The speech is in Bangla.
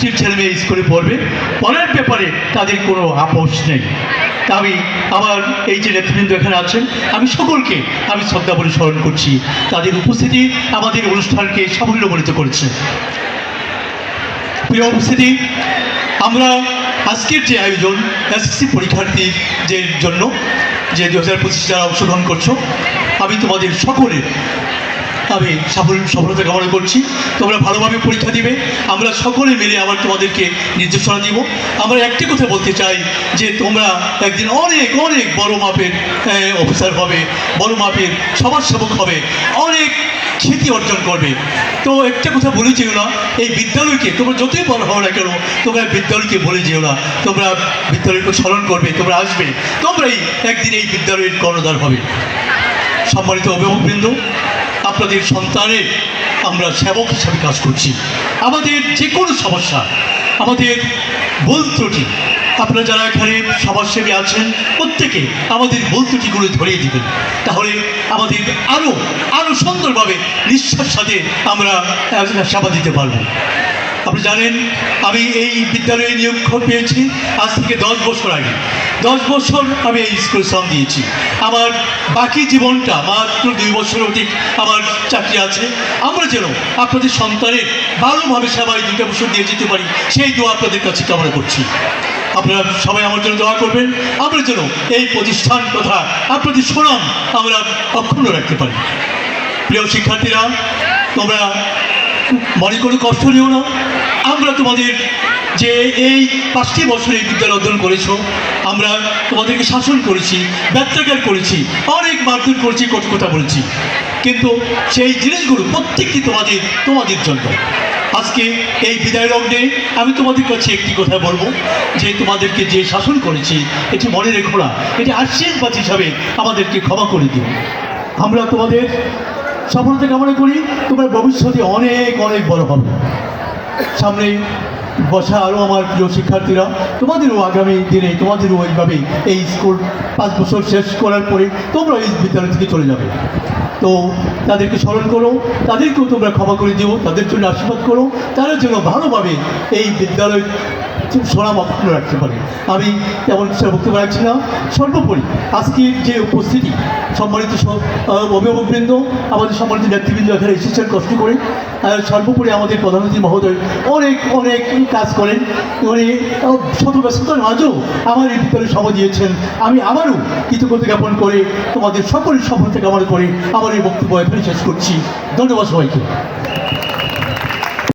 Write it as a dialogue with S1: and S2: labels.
S1: গোষ্ঠীর ছেলে মেয়ে স্কুলে পড়বে। পড়ার ব্যাপারে তাদের কোনো আপোষ নেই। আমি আমার এই যে নেতৃবৃন্দ এখানে আছেন, আমি সকলকে আমি শ্রদ্ধা বলে স্মরণ করছি। তাদের উপস্থিতি আমাদের অনুষ্ঠানকে সাফল্যমণ্ডিত করেছে। প্রিয় উপস্থিতি, আমরা আজকের যে আয়োজন, এসএসসি পরীক্ষার্থীদের জন্য, যে দু হাজার পঁচিশ যারা অংশগ্রহণ করছ, আমি তোমাদের সকলের আমি সফল সফলতা কামনা করছি। তোমরা ভালোভাবে পরীক্ষা দিবে। আমরা সকলে মিলে আবার তোমাদেরকে নির্দেশনা দিব। আমরা একটি কথা বলতে চাই যে তোমরা একদিন অনেক অনেক বড় মাপের অফিসার হবে, বড় মাপের সমাজসেবক হবে, অনেক খ্যাতি অর্জন করবে। তো একটা কথা বলে যেও না, এই বিদ্যালয়কে তোমরা যতই বড় হও না কেন, তোমরা বিদ্যালয়কে বলে যেও না। তোমরা বিদ্যালয়কে স্মরণ করবে, তোমরা আসবে। তোমরাই একদিন এই বিদ্যালয়ের কর্ণধার হবে। সম্মানিত অভিভাবকবৃন্দ আপনাদের সন্তানের আমরা সেবক হিসাবে কাজ করছি। আমাদের যে কোনো সমস্যা, আমাদের ভুল ত্রুটি, আপনারা যারা এখানে সমাজসেবী আছেন, প্রত্যেকে আমাদের ভুল ত্রুটিগুলো ধরিয়ে দিবেন। তাহলে আমাদের আরও আরও সুন্দরভাবে নিঃশ্বাস সাথে আমরা সেবা দিতে পারব। আপনি জানেন, আমি এই বিদ্যালয়ে নিয়োগ পেয়েছি আজ থেকে দশ বছর আগে। দশ বছর আমি এই স্কুল শ্রম দিয়েছি। আমার বাকি জীবনটা, মাত্র দুই বছর অধিক আমার চাকরি আছে। আমরা যেন আপনাদের সন্তানের ভালোভাবে সেবায় দুটো বছর দিয়ে যেতে পারি, সেই দোয়া আপনাদের কাছে কামনা করছি। আপনারা সবাই আমার জন্য দোয়া করবেন। আমরা যেন এই প্রতিষ্ঠান তথা আপনাদের সুনাম আমরা অক্ষুণ্ণ রাখতে পারি। প্রিয় শিক্ষার্থীরা, তোমরা মনে কোনো কষ্ট নিও না। আমরা তোমাদের যে এই পাঁচটি বছর এই বিদ্যালয় অধ্যয়ন করেছ, আমরা তোমাদেরকে শাসন করেছি ব্যত্যাচার করেছি, অনেক মারধর করেছি কত কথা বলেছি। কিন্তু সেই জিনিসগুলো প্রত্যেকটি তোমাদের তোমাদের জন্য। আজকে এই বিদায় লগ্নে আমি তোমাদের কাছে একটি কথা বলব, যে তোমাদেরকে যে শাসন করেছি, এটি মনে রেখো না, এটি আশীর্বাদ হিসাবে আমাদেরকে ক্ষমা করে দিও। আমরা তোমাদের সফলতা কামনা করি, তোমরা ভবিষ্যতে অনেক অনেক বড় হবে। সামনে বসা আরও আমার প্রিয় শিক্ষার্থীরা, তোমাদেরও আগামী দিনে, তোমাদেরও ওইভাবে এই স্কুল পাঁচ বছর শেষ করার পরে তোমরা এই বিদ্যালয় থেকে চলে যাবে। তো তাদেরকে স্মরণ করো, তাদেরকেও তোমরা ক্ষমা করে দিও, তাদের জন্য আশীর্বাদ করো, তারা যেন ভালোভাবে এই বিদ্যালয় সোনাম অক্ষুণ্ণ রাখতে পারে। আমি তেমন সে বক্তব্য রাখছি না সর্বোপরি আজকের যে উপস্থিতি, সম্মানিত অভিভাবকবৃন্দ, আমাদের সম্মানিত নেতৃবৃন্দ এখানে এসেছেন কষ্ট করে সর্বোপরি আমাদের প্রধানমন্ত্রী মহোদয় অনেক অনেক কাজ করেন। উনি শত ব্যস্ততার মাঝেও আমার এই বিদ্যালয়ে সময় দিয়েছেন। আমি আবারও কৃতজ্ঞতা জ্ঞাপন করে তোমাদের সকলের সফলতা কামনা করে আমার এই বক্তব্য এখানে শেষ করছি। ধন্যবাদ সবাইকে।